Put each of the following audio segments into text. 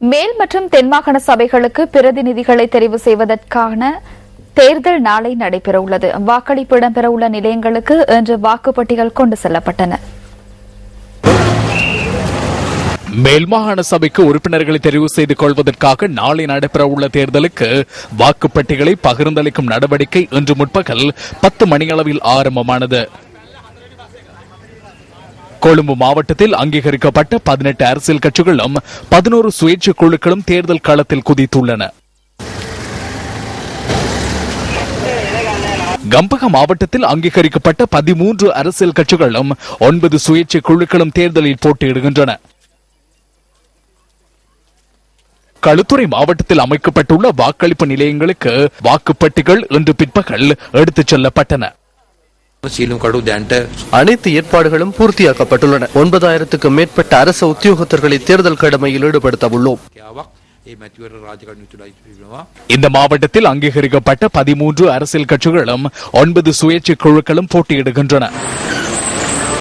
மேல் மற்றும் தென்மாகாண சபைகளுக்கு பிரதிநிதிகளை தெரிவு செய்வதற்கான தேர்தல் நாளை நடைபெறவுள்ளது. வாக்களிப்பு இடம்பெறவுள்ள நிலையங்களுக்கு இன்று வாக்குப்பட்டிகள் கொண்டு செல்லப்பட்டன. மேல்மாகாண சபைக்கு உறுப்பினர்களை தெரிவு செய்து கொள்வதற்காக நாளை நடைபெறவுள்ள தேர்தலுக்கு வாக்குப்பட்டிகளை பகிர்ந்தளிக்கும் நடவடிக்கை இன்று முற்பகல் பத்து மணியளவில் ஆரம்பமானது. கொழும்பு மாவட்டத்தில் அங்கீகரிக்கப்பட்ட பதினெட்டு அரசியல் கட்சிகளும் பதினோரு சுயேட்சை குழுக்களும் தேர்தல் களத்தில் குதித்துள்ளன. கம்பக மாவட்டத்தில் அங்கீகரிக்கப்பட்ட பதிமூன்று அரசியல் கட்சிகளும் ஒன்பது சுயேட்சை குழுக்களும் தேர்தலில் போட்டியிடுகின்றன. களுத்துறை மாவட்டத்தில் அமைக்கப்பட்டுள்ள வாக்களிப்பு நிலையங்களுக்கு வாக்குப்பட்டிகள் இன்று பிற்பகல் எடுத்துச் செல்லப்பட்டன. அனைத்து ஏற்பாடுகளும் பூர்த்தியாக்கப்பட்டுள்ளன. ஒன்பதாயிரத்துக்கும் மேற்பட்ட அரசு உத்தியோகத்தர்களை தேர்தல் கடமையில் ஈடுபடுத்த உள்ளோம் இந்த மாவட்டத்தில் அங்கீகரிக்கப்பட்ட பதிமூன்று அரசியல் கட்சிகளும் ஒன்பது சுயேட்சை குழுக்களும் போட்டியிடுகின்றன.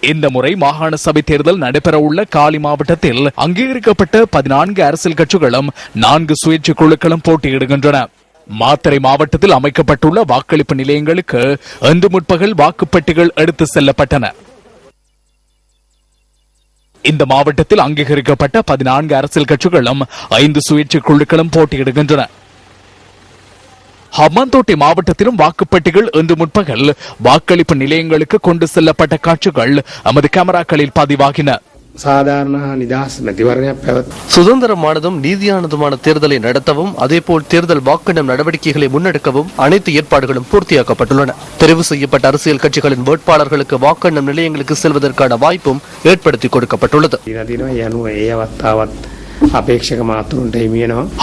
இந்த முறை மாகாண சபை தேர்தல் நடைபெறவுள்ள காலி மாவட்டத்தில் அங்கீகரிக்கப்பட்ட பதினான்கு அரசியல் கட்சிகளும் நான்கு சுயேட்சை குழுக்களும் போட்டியிடுகின்றன. மாத்தறை மாவட்டத்தில் அமைக்கப்பட்டுள்ள வாக்களிப்பு நிலையங்களுக்கு இன்று முற்பகல் வாக்குப்பட்டிகள் எடுத்து செல்லப்பட்டன. இந்த மாவட்டத்தில் அங்கீகரிக்கப்பட்ட பதினான்கு அரசியல் கட்சிகளும் ஐந்து சுயேட்சை குழுக்களும் போட்டியிடுகின்றன. ஹம்மாந்தோட்டை மாவட்டத்திலும் வாக்குப்பட்டிகள் இன்று முற்பகல் வாக்களிப்பு நிலையங்களுக்கு கொண்டு செல்லப்பட்ட காட்சிகள் நமது கேமராக்களில் பதிவாகின. சாதாரண நிதாஸ் நதிவரணையாக பெறத் சுதந்திரமானதும் நீதியானதுமான தேர்தலை நடத்தவும் அதேபோல் தேர்தல் வாக்கெடும் நடவடிக்கைகளை முன்னெடுக்கவும் அனைத்து ஏற்பாடுகளும் பூர்த்தியாக்கப்பட்டுள்ளன. தெரிவு செய்யப்பட்ட அரசியல் கட்சிகளின் வேட்பாளர்களுக்கு வாக்கெண்ணும் நிலையங்களுக்கு செல்வதற்கான வாய்ப்பும் ஏற்படுத்தி கொடுக்கப்பட்டுள்ளது.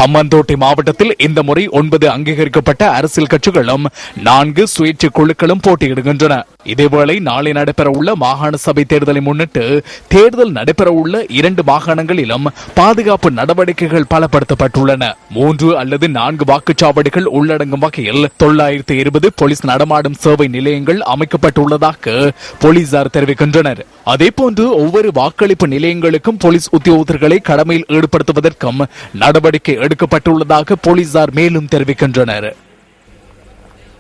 அம்மந்தோட்டை மாவட்டத்தில் இந்த முறை ஒன்பது அங்கீகரிக்கப்பட்ட அரசியல் கட்சிகளும் நான்கு சுயேட்சை குழுக்களும் போட்டியிடுகின்றன. இதேவேளை நாளை நடைபெறவுள்ள மாகாண சபை தேர்தலை முன்னிட்டு தேர்தல் நடைபெறவுள்ள இரண்டு மாகாணங்களிலும் பாதுகாப்பு நடவடிக்கைகள் பலப்படுத்தப்பட்டுள்ளன. மூன்று அல்லது நான்கு வாக்குச்சாவடிகள் உள்ளடங்கும் வகையில் தொள்ளாயிரத்தி இருபது போலீஸ் நடமாடும் சேவை நிலையங்கள் அமைக்கப்பட்டுள்ளதாக போலீசார் தெரிவிக்கின்றனர். அதேபோன்று ஒவ்வொரு வாக்களிப்பு நிலையங்களுக்கும் போலீஸ் உத்தியோகத்தர்களை கடமையில் ஈடுபடுத்துவதற்கும் நடவடிக்கை எடுக்கப்பட்டுள்ளதாக போலீசார் மேலும் தெரிவிக்கின்றனர்.